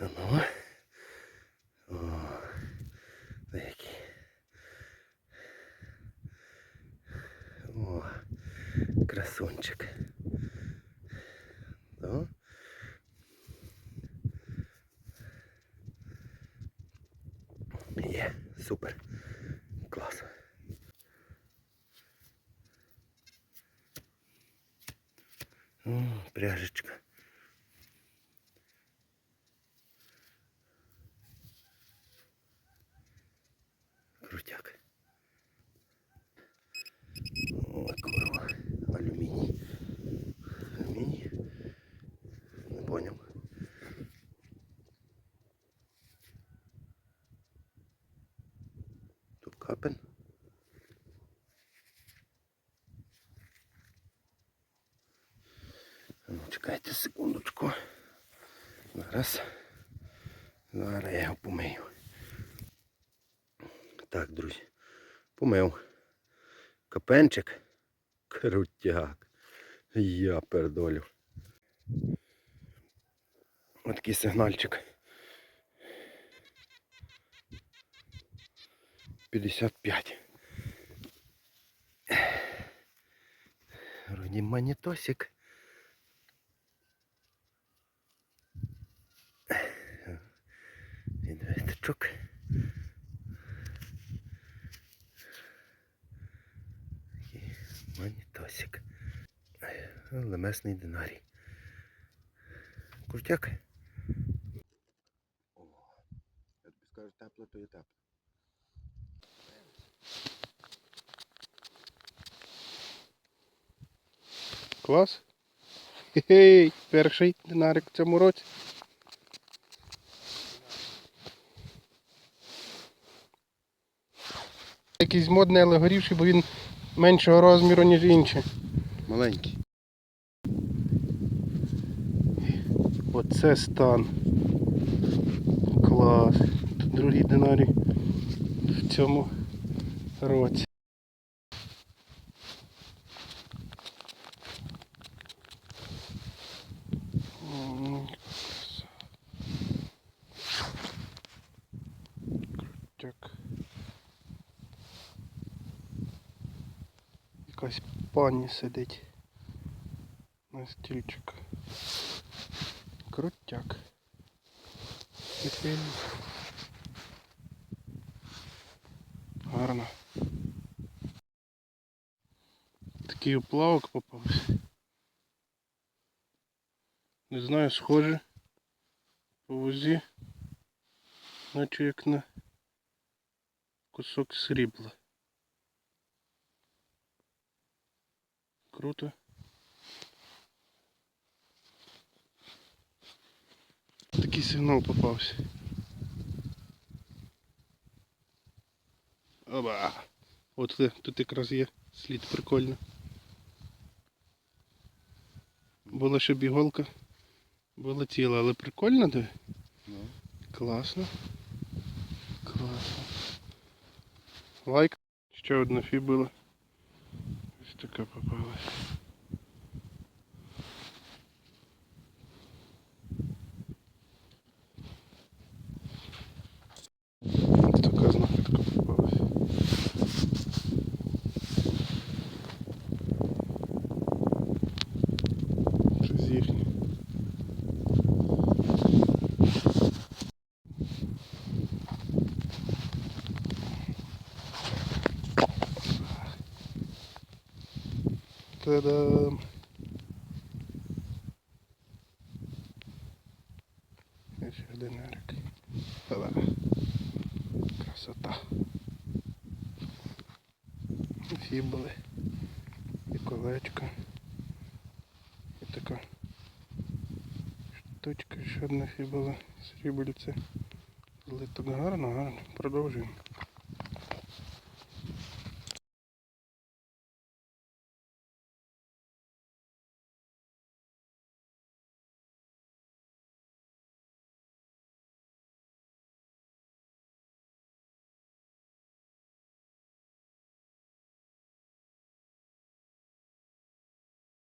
Ну. О, деякі. О, красунчик. Да? Є, супер. Клас. О, пряжечка. Крутяк. О, курва. Алюміній. Алюміній. Не понял. Тут капен. А Ну, чекайте секундочку. Зараз. Зараз я його помию. Так, друзі. Помив. Капенчик. Крутяк. Я пердолю. Отакий сигнальчик. 55. Вроді монітосик. Відвиточок. І монітосик. Лемесний динарій. Крутяк. О, я тобі скажу тепло, то є тепло. Клас. Хе-хей, перший динарик в цьому році. Якийсь модний, але горівший, бо він меншого розміру, ніж інші. Маленький. Оце стан. Клас. Тут другий динарій в цьому році. Крутяк. Якась пані сидить на стільчик. Крутяк. Хе-хе. Гарно. Такий оплавок попався. Не знаю, схоже по вузі, наче як на кусок срібла. Круто. Такий сигнал попався. Оба! От тут, якраз є слід прикольно. Була ще біголка, була ціла, але прикольно, де? Ну. Класно. Класно. Лайк. Ще одна фібула. Ось така попалась. Ось така знахідка попалась. Щось їхнє. Та-дам! Ще один нарик. Та-да. Красота. І фібули. І колечко. І така штучка, ще одна фібула. Срібельце. Але так гарно, гарно. Продовжуємо.